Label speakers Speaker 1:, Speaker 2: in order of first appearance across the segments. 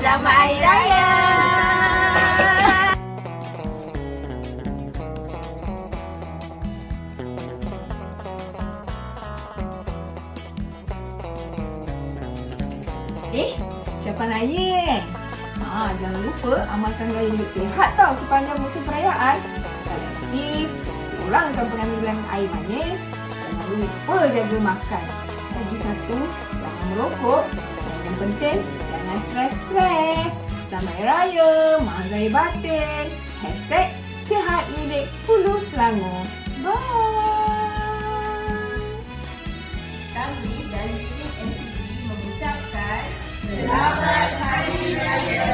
Speaker 1: Selamat Hari Raya!
Speaker 2: Eh, siapa lain? Ha, jangan lupa amalkan gaya hidup sihat tau sepanjang musim perayaan. Aktif, kurangkan pengambilan air manis. Jangan lupa jaga makan. Lagi satu, jangan merokok. Yang penting, jangan stres-stres. Selamat Hari Raya, Mak Zahir Batin. Hashtag sihat milik Hulu Selangor. Bye.
Speaker 1: Kami dari unit NTV mengucapkan Selamat Hari Raya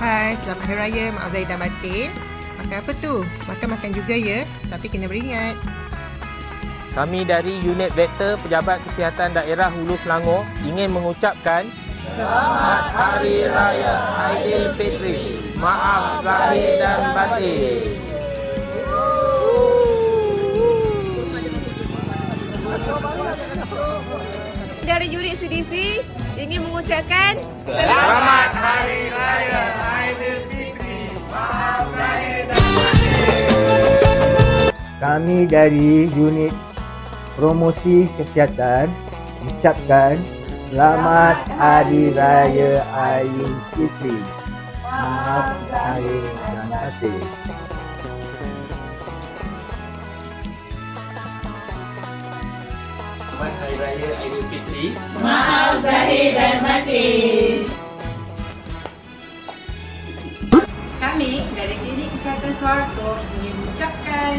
Speaker 3: Hai, selamat Hari Raya Mak Zahid dan Batin. Makan apa tu? Makan-makan juga ya, tapi kena beringat.
Speaker 4: Kami dari Unit Vektor Pejabat Kesihatan Daerah Hulu Selangor ingin mengucapkan Selamat Hari Raya Aidilfitri. Maaf lahir dan batin.
Speaker 5: Dari unit CDC ingin mengucapkan
Speaker 4: Selamat Hari Raya
Speaker 6: Kami dari unit promosi kesihatan ucapkan selamat Hari Raya Aidilfitri. Maaf lahir dan batin.
Speaker 4: Selamat Hari Raya Aidilfitri.
Speaker 5: kami dari Klinik Kesihatan Suharto ingin mengucapkan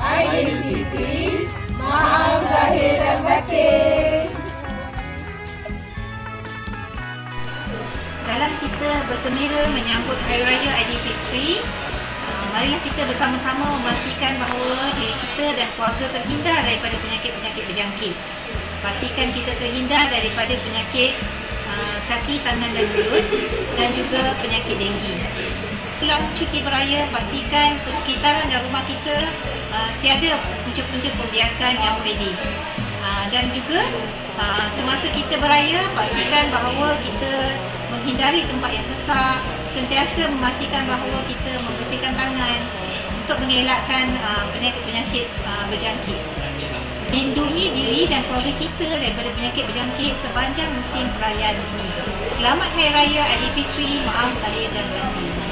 Speaker 2: Aidilfitri. Maaf lahir dan batin.
Speaker 7: dalam kita bergembira menyambut Hari Raya Aidilfitri, uh, marilah kita bersama-sama memastikan bahawa diri kita dan keluarga terhindar daripada penyakit-penyakit berjangkit. Pastikan kita terhindar daripada penyakit uh, kaki, tangan dan mulut dan juga penyakit denggi. Selama cuti beraya, pastikan persekitaran dan rumah kita uh, tiada punca-punca pembiakan yang medis. Ah, dan juga ah, semasa kita beraya pastikan bahawa kita menghindari tempat yang sesak sentiasa memastikan bahawa kita membersihkan tangan untuk mengelakkan ah, penyakit-penyakit ah, berjangkit lindungi diri dan keluarga kita daripada penyakit berjangkit sepanjang musim perayaan ini. Selamat Hari Raya Aidilfitri, maaf lahir dan batin.